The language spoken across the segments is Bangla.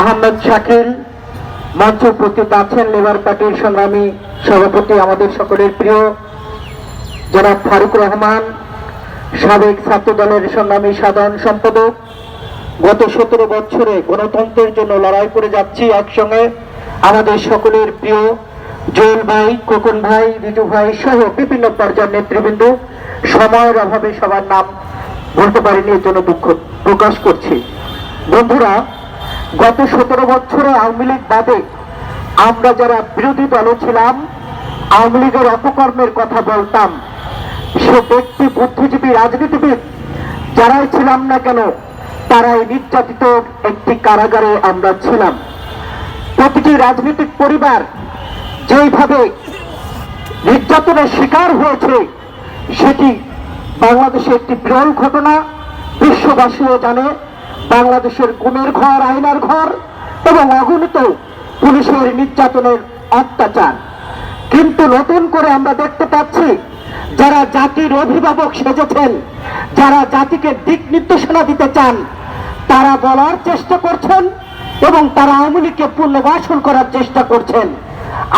আহমেদ শাকিল মঞ্চ উপস্থিত আছেন লেবার পার্টির সংগ্রামী সভাপতি আমাদের সকলের প্রিয় জনাব ফারুক রহমান, সাবেক ছাত্র দলের সংগ্রামী সাধারণ সম্পাদক। গত সতেরো বছরে গণতন্ত্রের জন্য লড়াই করে যাচ্ছি একসঙ্গে। আমাদের সকলের প্রিয় জোয়েল ভাই কোকন ভাই, রিজু ভাই সহ বিভিন্ন পর্যায়ের নেতৃবৃন্দ সময়ের অভাবে সবার নাম বলতে পারিনি, এর জন্য দুঃখ প্রকাশ করছি। বন্ধুরা গত সতেরো বছরে আওয়ামী লীগ বাদে আমরা যারা বিরোধী দলে ছিলাম, আওয়ামী লীগের অপকর্মের কথা বলতাম। সে ব্যক্তি বুদ্ধিজীবী, রাজনীতিবিদ, যারাই ছিলাম না কেন, তারাই নির্যাতিত একটি কারাগারে আমরা ছিলাম। প্রতিটি রাজনৈতিক পরিবার যেইভাবে নির্যাতনের শিকার হয়েছে, সেটি বাংলাদেশে একটি বিরল ঘটনা, বিশ্ববাসীও জানে। বাংলাদেশের গুমের ঘর আইনার ঘর এবং অগণিত পুলিশের নির্যাতনের অত্যাচার। কিন্তু নতুন করে আমরা দেখতে পাচ্ছি, যারা জাতির অভিভাবক সেজেছেন, যারা জাতিকে দিক নির্দেশনা দিতে চান, তারা বলার চেষ্টা করছেন এবং তারা আওয়ামী লীগকে পুনর্বাসন করার চেষ্টা করছেন।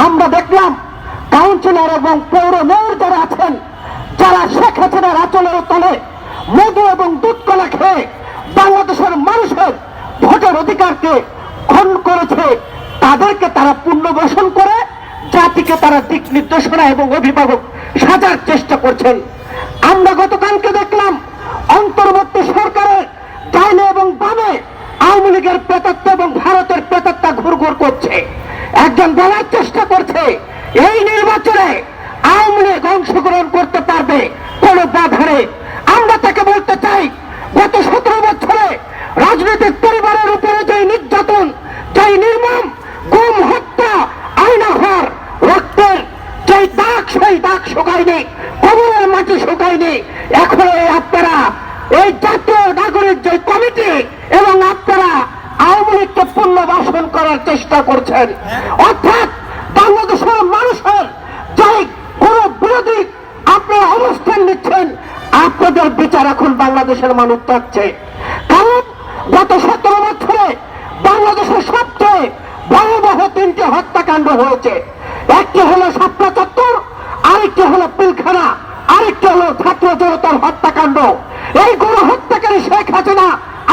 আমরা দেখলাম কাউন্সিলর এবং পৌর মেয়র যারা আছেন, যারা শেখ হাসিনার আচলের তলে মধু এবং দুধ কলা খেয়ে ভোটের অধিকারকে ক্ষণ করেছে, তাদেরকে তারা পুনর্বাসন করে, জাতিকে তারা দিক নির্দেশনা এবং অভিভাবক সাজার চেষ্টা করছেন। আমরা গতকালকে দেখলাম, অন্তর্বর্তী সরকারের ডাইনে এবং বামে আওয়ামী লীগের প্রেতাত্ম এবং ভারতের প্রেতাত্মা ঘুরঘুর করছে। একজন বলার চেষ্টা করছে, এই নির্বাচনে আওয়ামী লীগ অংশগ্রহণ করতে পারবে কোন বাধারে আমরা তাকে বলতে চাই, গত সতেরো বছরে রাজনৈতিক যে নির্মম, গুম, হত্যা আইনাহার রক্তের যে দাগ, সেই দাগ শুকায়নি কবরের মাটি শুকায়নি। এখন আপনারা, এই জাতীয় নাগরিক যে কমিটি এবং আপনারা আওয়ামী লীগকে পুনর্বাসন করার চেষ্টা করছেন। অর্থাৎ বাংলাদেশের মানুষের যে কোন বিরোধী আপনারা অবস্থান নিচ্ছেন, আপনাদের বিচার এখন বাংলাদেশের মানুষ চাচ্ছে। কারণ গত ভয়াবহ তিনটি হত্যাকাণ্ড হয়েছে। একটি হলো সাপলা চত্বর, আরেকটি হলো পিলখানা, আরেকটি হলো ছাত্র জনতার হত্যাকাণ্ড। এই গণ হত্যাকারী শেখ হাসিনা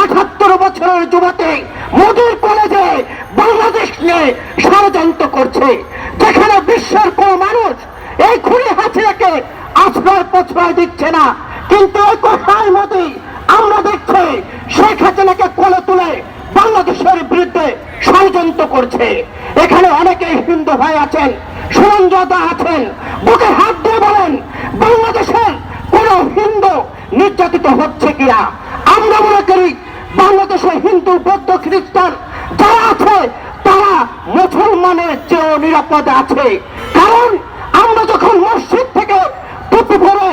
আঠাত্তর বছরের যুবতী মোদীর কলেজে বাংলাদেশ নিয়ে ষড়যন্ত্র করছে, যেখানে বিশ্বের কোন মানুষ এই খুনি হাসিনাকে আশ্রয় প্রশ্রয় দিচ্ছে না। কিন্তু এই কথার মোদী আমরা দেখছি, শেখ হাসিনাকে কোলে তুলে বাংলাদেশের বিরুদ্ধে ষড়যন্ত্র করছে। এখানে অনেকে হিন্দু ভাই আছেন, সুরঞ্জতা আছেন, বুকে হাত দিয়ে বলেন বাংলাদেশের কোন হিন্দু নির্যাতিত হচ্ছে কিনা? আমরা মনে করি বাংলাদেশে হিন্দু, বৌদ্ধ, খ্রিস্টান যারা আছে, তারা মুসলমানের চেয়েও নিরাপদ আছে কারণ আমরা যখন মসজিদ থেকে টুপি পরে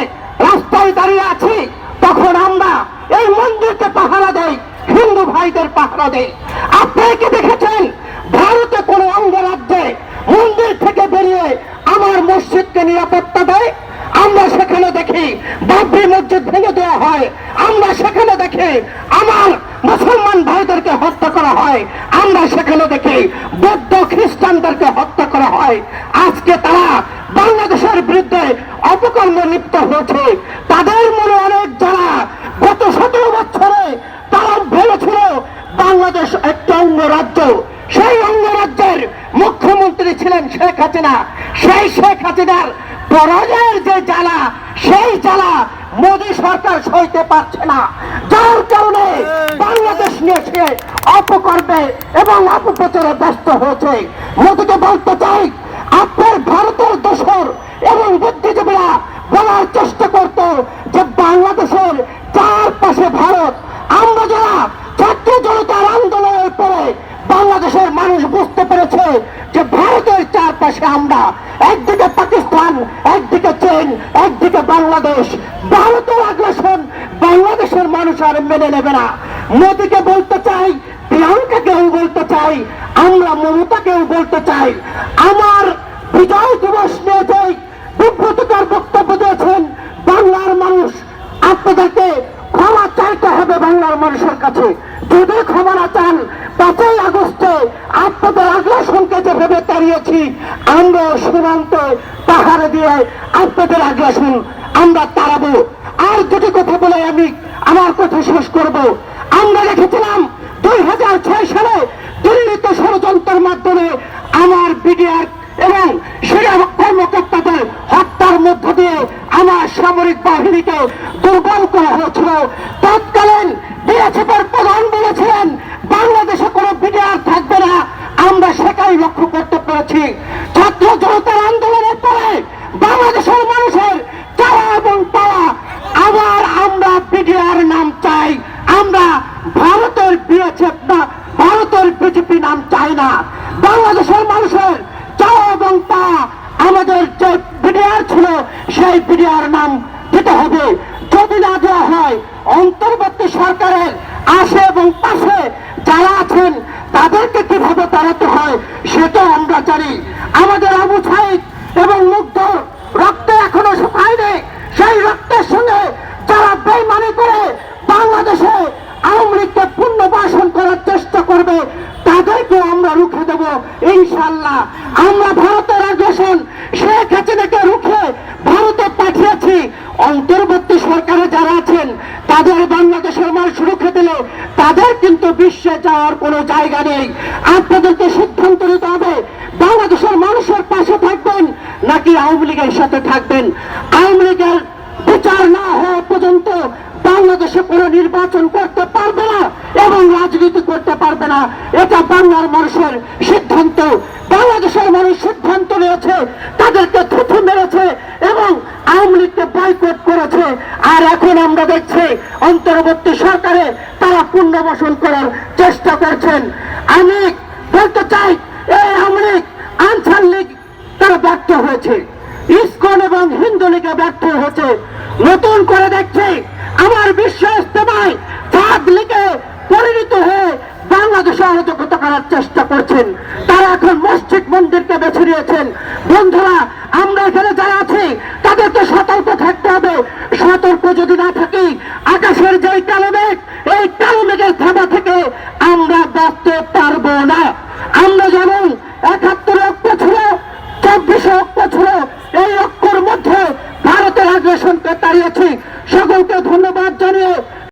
রাস্তায় দাঁড়িয়ে আছি তখন আমরা এই মন্দিরকে পাহারা দেই হিন্দু ভাইদের পাহারা দেই আপনারা কি দেখেছেন ভারতে কোন অঙ্গরাজ্যে মন্দির থেকে বেরিয়ে আমার মসজিদকে নিরাপত্তা দেয়, আমরা সেখানে দেখি বাবরি মসজিদ ভেঙে দেওয়া হয়। আমরা সেখানে দেখি আমার মুসলমান ভাইদেরকে হত্যা করা হয়। আমরা সেখানে দেখি বৌদ্ধ খ্রিস্টানদেরকে হত্যা করা হয়। আজকে তারা বাংলাদেশের বিরুদ্ধে অপকর্মে লিপ্ত হয়েছে। তাদের মনে অনেক যারা গত সতেরো বছরে তারা ভেবেছিল বাংলাদেশ একটা অঙ্গরাজ্য সেই অঙ্গরাজ্যের মুখ্যমন্ত্রী ছিলেন শেখ হাসিনা। সেই শেখ হাসিনার পরাজয়ের যে জ্বালা, সেই জ্বালা মোদী সরকার সইতে পারছে না। যার কারণে বাংলাদেশ নিয়ে অপকর্মে এবং অপপ্রচারে ব্যস্ত হয়েছে। মোদীকে বলতে চাই, আপনার ভারতের দোষর এবং বুদ্ধিজীবীরা বলার চেষ্টা করত যে বাংলাদেশের চারপাশে ভারত, আমরা যারা ছাত্র জনতার আন্দোলনের পরে বাংলাদেশের মানুষ বুঝতে পেরেছে যে ভারতের চারপাশে আমরা একদিকে পাকিস্তান, একদিকে চীন, একদিকে বাংলাদেশ। ভারতের আগ্রাসন, বাংলাদেশের মানুষ আর মেনে নেবে না। মোদীকে বলতে চাই, প্রিয়াঙ্কাকেও বলতে চাই, আমরা মমতাকেও বলতে চাই। আমার বিজয় দিবস নিয়ে যেই বিব্রতকর বক্তব্য দিয়েছেন, বাংলার মানুষ, আপনাদেরকে ক্ষমা চাইতে হবে বাংলার মানুষের কাছে যদি ক্ষমা না চান পাঁচই আগস্টে আপনাদের আগ্রাসনকে তাড়িয়েছি আমরা সীমান্ত পাহাড়ে দিয়ে আপনাদের আসুন, আমরা তাড়াবো। আর দুটি কথা বলে আমি আমার কথা শেষ করব। আমরা রেখেছিলাম দুই হাজার ছয় সালে দিল্লিত ষড়যন্ত্রের মাধ্যমে আমার বিডিআর এবং সেনা কর্মকর্তাদের হত্যার মধ্য দিয়ে আমার সামরিক বাহিনীকে দুর্বল করা হয়েছিল তৎকালীন বিএসএফের প্রধান বলেছিলেন বাংলাদেশে কোনো বিডিআর থাকবে না আমরা সেটাই লক্ষ্য করতে পেরেছি ছাত্র জনতার আন্দোলনের পরে বাংলাদেশের মানুষের চাওয়া এবং পাওয়া আবার আমরা বিডিআর নাম চাই আমরা ভারতের বিএসএফ না ভারতের বিজেপি নাম চাই না বাংলাদেশের মানুষের চাওয়া এবং তা আমাদের যে বিডিআর ছিল, সেই বিডিআর নাম দিতে হবে। যদি না দেওয়া হয়, অন্তর্বর্তী সরকারের আশে এবং পাশে যারা আছেন, তাদেরকে কীভাবে তাড়াতে হয় সেটা আমরা জানি। আমাদের আবু সাইদ এবং মুগ্ধ রক্ত এখনও শুকায়নি সেই রক্তের সঙ্গে যারা বেইমানি করে বাংলাদেশে আওয়ামী লীগকে পুনর্বাসন করার চেষ্টা করবে তাদেরকে আমরা রুখে দেব ইনশাল্লাহ আমরা ভারতের আগ্রাসন শেখ হাসিনাকে রুখে ভারতে পাঠিয়েছি। অন্তর্বর্তী সরকারে যারা আছেন, তাদের বাংলাদেশের মানুষ রুখে দিলে তাদের কিন্তু বিশ্বে যাওয়ার কোনো জায়গা নেই। আপনাদেরকে সিদ্ধান্ত নিতে হবে, বাংলাদেশের মানুষের পাশে থাকবেন নাকি আওয়ামী লীগের সাথে থাকবেন? আওয়ামী লীগের বিচার না হওয়া পর্যন্ত বাংলাদেশে কোনো নির্বাচন করতে পারবে না এবং রাজনীতি করতে পারবে না। এটা বাংলার মানুষের সিদ্ধান্ত। বাংলাদেশের মানুষ সিদ্ধান্ত নিয়েছে, তাদেরকে থুথু মেরেছে এবং আওয়ামী লীগকে বয়কট করেছে। আর এখন আমরা দেখছি, অন্তর্বর্তী সরকারে তারা পুনর্বাসন করার চেষ্টা করছেন। আমি বলতে চাই, এই আওয়ামী লীগ, আনসার লীগ, তারা ব্যর্থ হয়েছে। ইসকন এবং হিন্দু লীগে ব্যর্থ হয়েছে। নতুন করে দেখছে, আমার বিশ্ব ইস্তেমায় চাঁদ লীগে পরিণত হয়ে বাংলাদেশে অরাজকতা করার চেষ্টা করছেন। তারা এখন মসজিদ মন্দিরকে বেছে নিয়েছেন। বন্ধুরা, আমরা এখানে যারা আছি, তাদেরকে সতর্ক থাকতে হবে। সতর্ক যদি না থাকি, আকাশের যে কালো মেঘ